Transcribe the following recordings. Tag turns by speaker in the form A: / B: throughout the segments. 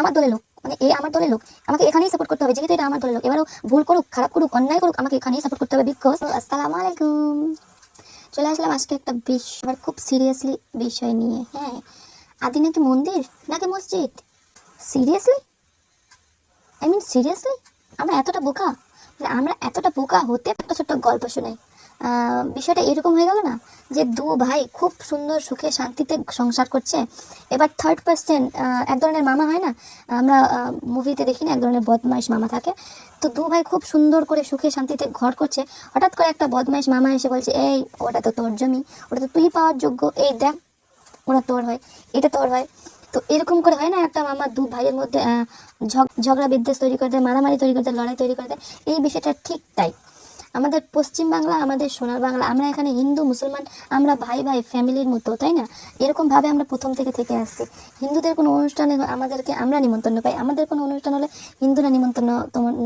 A: আমার দলের লোক মানে এ আমার দলের লোক, আমাকে এখানেই সাপোর্ট করতে হবে, যেহেতু এটা আমার দলের লোক। এবারও ভুল করুক, খারাপ করুক, অন্যায় করুক, আমাকে এখানেই সাপোর্ট করতে হবে বিকজ আসসালামু আলাইকুম। চলে আসলাম আজকে একটা বিষয় আবার খুব সিরিয়াসলি বিষয় নিয়ে। হ্যাঁ আদি নাকি মন্দির? নাকি মসজিদ? সিরিয়াসলি আই মিন সিরিয়াসলি আমরা এতটা বোকা? আমরা এতটা বোকা হতে একটা ছোট্ট গল্প শোনাই। বিষয়টা এরকম হয়ে গেল না যে দু ভাই খুব সুন্দর সুখে শান্তিতে সংসার করছে। এবার থার্ড পার্সেন্ট এক ধরনের মামা হয় না? আমরা মুভিতে দেখি না এক ধরনের বদমাইশ মামা থাকে। তো দু ভাই খুব সুন্দর করে সুখে শান্তিতে ঘর করছে। হঠাৎ করে একটা বদমাইশ মামা এসে বলছে, এই, ওটা তো তোর জমি, ওটা তো তুই পাওয়ার যোগ্য। এই দেখ ওরা তোর হয়, এটা তোর হয়। তো এরকম করে হয় না একটা মামা দু ভাইয়ের মধ্যে ঝগ- ঝগড়া বিদ্বেষ তৈরি করে দেয়, মারামারি তৈরি করে দেয়, লড়াই তৈরি করে দেয়। এই বিষয়টা ঠিক তাই। আমাদের পশ্চিম বাংলা, আমাদের সোনার বাংলা, আমরা এখানে হিন্দু, মুসলমান, আমরা ভাই ভাই, ফ্যামিলির মতো, তাই না? এরকম ভাবে আমরা প্রথম থেকে থেকে আসছি। হিন্দুদের কোনো অনুষ্ঠানে আমাদেরকে আমরা নিমন্ত্রণ পাই। আমাদের কোনো অনুষ্ঠান হলে হিন্দুরা নিমন্ত্রণ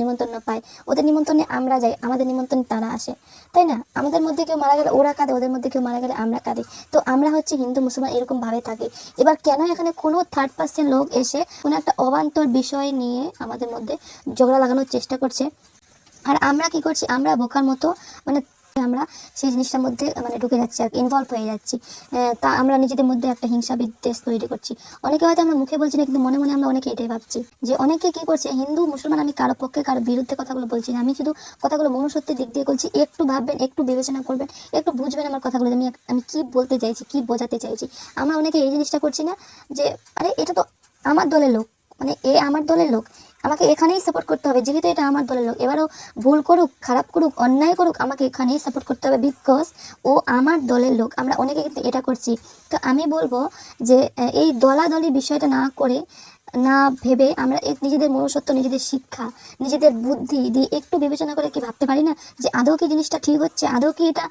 A: নিমন্ত্রণ পায়। ওদের নিমন্ত্রণে আমরা যাই, আমাদের নিমন্ত্রণে তারা আসে, তাই না? আমাদের মধ্যে কেউ মারা গেলে ওরা কাঁদে, ওদের মধ্যে কেউ মারা গেলে আমরা কাঁদি। তো আমরা হচ্ছে হিন্দু, মুসলমান এরকম ভাবে থাকি। এবার কেন এখানে কোনো থার্ড পার্সেন্ট লোক এসে কোনো একটা অবান্তর বিষয় নিয়ে আমাদের মধ্যে ঝগড়া লাগানোর চেষ্টা করছে? আর আমরা কি করছি? আমরা বোকার মতো মানে আমরা সেই জিনিসটার মধ্যে মানে ঢুকে যাচ্ছি আর ইনভলভ হয়ে যাচ্ছি। তা আমরা নিজেদের মধ্যে একটা হিংসা বিদ্বেষ তৈরি করছি। অনেকে হয়তো আমরা মুখে বলছি না, কিন্তু মনে মনে আমরা অনেকে এটাই ভাবছি যে অনেকে কি করছে, হিন্দু, মুসলমান, আমি কারও পক্ষে, কারও বিরুদ্ধে কথাগুলো বলছি না। আমি শুধু কথাগুলো মনুষ্যত্বের দিক দিয়ে বলছি, একটু ভাববেন, একটু বিবেচনা করবেন, একটু বুঝবেন আমার কথাগুলো। আমি আমি কি বলতে চাইছি, কি বোঝাতে চাইছি? আমরা অনেকে এই জিনিসটা করছি না যে, আরে, এটা তো আমার দলের লোক। মানে এ আমার দলের লোক আমাকে এখানেই সাপোর্ট করতে হবে। যেহেতু এটা আমার দলের লোক, এবারও ভুল করুক, খারাপ করুক, অন্যায় করুক, আমাকে এখানেই সাপোর্ট করতে হবে বিকজ ও আমার দলের লোক। আমরা অনেকে কিন্তু এটা করছি। তো আমি বলব যে এই দলাদলি বিষয়টা না করে, না ভেবে আমরা নিজেদের মনুষ্যত্ব, নিজেদের শিক্ষা, নিজেদের বুদ্ধি দিয়ে একটু বিবেচনা করে কি ভাবতে পারি না? যে আদৌ কি জিনিসটা ঠিক হচ্ছে? আদৌ কি এটা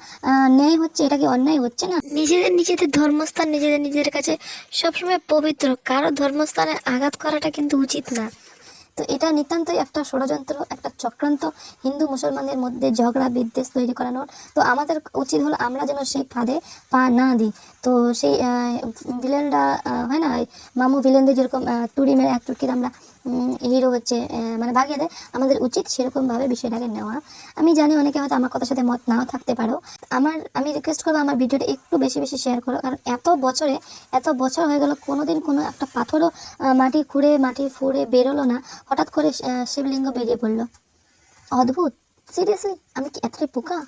A: ন্যায় হচ্ছে? এটা কি অন্যায় হচ্ছে না?
B: নিজেদের নিজেদের ধর্মস্থান, নিজেদের নিজেদের কাছে সবসময় পবিত্র। কারও ধর্মস্থানে আঘাত করাটা কিন্তু উচিত না।
A: তো এটা নিতান্তই একটা ষড়যন্ত্র, একটা চক্রান্ত হিন্দু মুসলমানদের মধ্যে ঝগড়া, বিদ্বেষ তৈরি করানোর। তো আমাদের উচিত হলো আমরা যেন সেই ফাঁদে পা না দিই। তো সেই ভিলেনরা হয় না মামু ভিলেনদের যেরকম তুড়ি মেরে এক টুকির আমরা হিরো হচ্ছে মানে ভাগিয়ে দেয় আমাদের উচিত সেরকমভাবে বিষয়টাকে নেওয়া। আমি জানি অনেকে হয়তো আমার কথার সাথে মত নাও থাকতে পারো। আমার, আমি রিকোয়েস্ট করব আমার ভিডিওটা একটু বেশি বেশি শেয়ার করো। কারণ এত বছরে, এত বছর হয়ে গেল, কোনোদিন কোনো একটা পাথরও মাটি খুঁড়ে, মাটি ফুঁড়ে বেরোলো না। হঠাৎ করে শিবলিঙ্গ বেরিয়ে পড়ল। অদ্ভুত! সিরিয়াসলি আমি কি এতটাই পোকা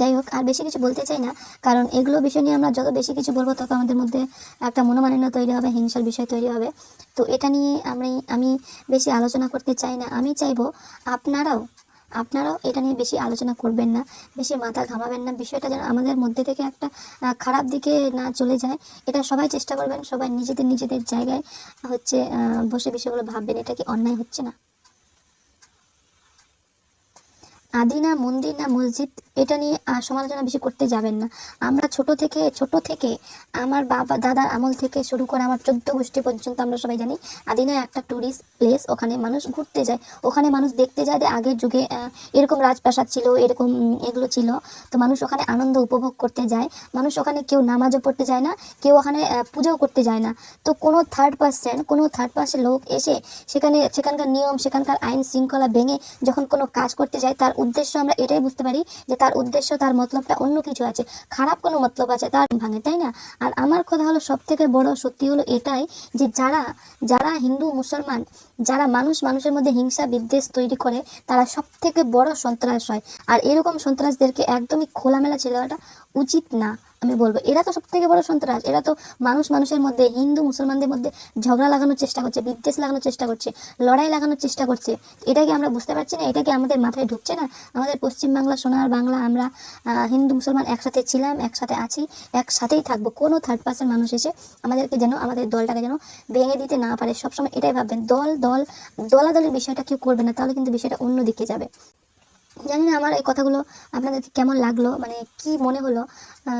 A: যাই হোক আর বেশি কিছু বলতে চাই না, কারণ এগুলো বিষয় নিয়ে আমরা যত বেশি কিছু বলব, তত আমাদের মধ্যে একটা মনোমালিন্য তৈরি হবে, হিংসার বিষয় তৈরি হবে। তো এটা নিয়ে আমি আমি বেশি আলোচনা করতে চাই না। আমি চাইব আপনারাও আপনারাও এটা নিয়ে বেশি আলোচনা করবেন না, বেশি মাথা ঘামাবেন না। বিষয়টা যেন আমাদের মধ্যে থেকে একটা খারাপ দিকে না চলে যায়, এটা সবাই চেষ্টা করবেন, সবাই নিজেদের নিজেদের জায়গায় হচ্ছে বসে বিষয়গুলো ভাববেন। এটা কি অন্যায় হচ্ছে না? আদি না মন্দির না মসজিদ, এটা নিয়ে সমালোচনা বেশি করতে যাবেন না। আমরা ছোট থেকে ছোট থেকে আমার বাবা, দাদার আমল থেকে শুরু করে আমার চোদ্দ গোষ্ঠী পর্যন্ত আমরা সবাই জানি আদিনা একটা ট্যুরিস্ট প্লেস ওখানে মানুষ ঘুরতে যায়। ওখানে মানুষ দেখতে যায় যে আগের যুগে এরকম রাজপ্রাসাদ ছিল, এরকম এগুলো ছিল। তো মানুষ ওখানে আনন্দ উপভোগ করতে যায়। মানুষ ওখানে কেউ নামাজও পড়তে যায় না, কেউ ওখানে পূজাও করতে যায় না। তো কোনো থার্ড পার্সন কোনো থার্ড পার্সন লোক এসে সেখানে, সেখানকার নিয়ম, সেখানকার আইন শৃঙ্খলা ভেঙে যখন কোনো কাজ করতে যায়, তার উদ্দেশ্য আমরা এটাই বুঝতে পারি যে তার উদ্দেশ্য, তার মতলবটা অন্য কিছু আছে। খারাপ কোনো মতলব আছে, তার ভাঙে, তাই না? আর আমার কথা হলো সব থেকে বড় সত্যি হলো এটাই যে যারা যারা হিন্দু, মুসলমান, যারা মানুষ, মানুষের মধ্যে হিংসা, বিদ্বেষ তৈরি করে, তারা সব থেকে বড় সন্ত্রাস হয়। আর এরকম সন্ত্রাসদেরকে একদমই খোলামেলা ছেড়ে দেওয়াটা উচিত না। আমি বলব, এরা তো সব থেকে বড় সন্ত্রাস। এরা তো মানুষ মানুষের মধ্যে, হিন্দু, মুসলমানদের মধ্যে ঝগড়া লাগানোর চেষ্টা করছে, বিদ্বেষ লাগানোর চেষ্টা করছে, লড়াই লাগানোর চেষ্টা করছে। এটা কি আমরা বুঝতে পারছি না? এটা কি আমাদের মাথায় ঢুকছে না? আমাদের পশ্চিমবাংলা, সোনার বাংলা, আমরা হিন্দু, মুসলমান একসাথে ছিলাম, একসাথে আছি, একসাথেই থাকব। কোনো থার্ড পার্সন মানুষ এসে আমাদেরকে যেন, আমাদের দলটাকে যেন ভেঙে দিতে না পারে। সবসময় এটাই ভাববেন, দল দল, দলাদলের বিষয়টা কেউ করবে না, তাহলে কিন্তু বিষয়টা অন্যদিকে যাবে। জানি না আমার এই কথাগুলো আপনাদের কেমন লাগল মানে কি মনে হলো।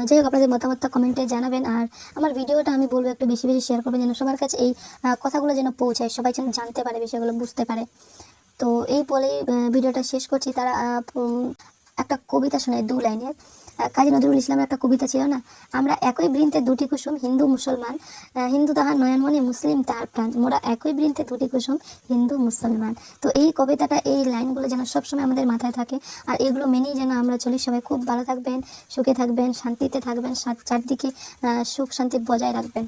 A: যাই হোক, আপনাদের মতামতটা কমেন্টে জানাবেন। আর আমার ভিডিওটা আমি বলব একটু বেশি বেশি শেয়ার করবেন, যেন সবার কাছে এই কথাগুলো যেন পৌঁছায়, সবাই যেন জানতে পারে, বিষয়গুলো বুঝতে পারে। তো এই বলেই ভিডিওটা শেষ করছি। তারা একটা কবিতা শোনায় দু লাইনের। কাজী নজরুল ইসলামের একটা কবিতা ছিল না? আমরা একই বৃন্তে দুটি কুসুম, হিন্দু, মুসলমান। হিন্দু তাহার নয়নমণি, মুসলিম তাহার প্রাণ। মোরা একই বৃন্তে দুটি কুসুম, হিন্দু, মুসলমান। তো এই কবিতাটা, এই লাইনগুলো যেন সবসময় আমাদের মাথায় থাকে। আর এগুলো মেনেই যেন আমরা চলি। সবাই খুব ভালো থাকবেন, সুখে থাকবেন, শান্তিতে থাকবেন চারদিকে সুখ শান্তি বজায় রাখবেন।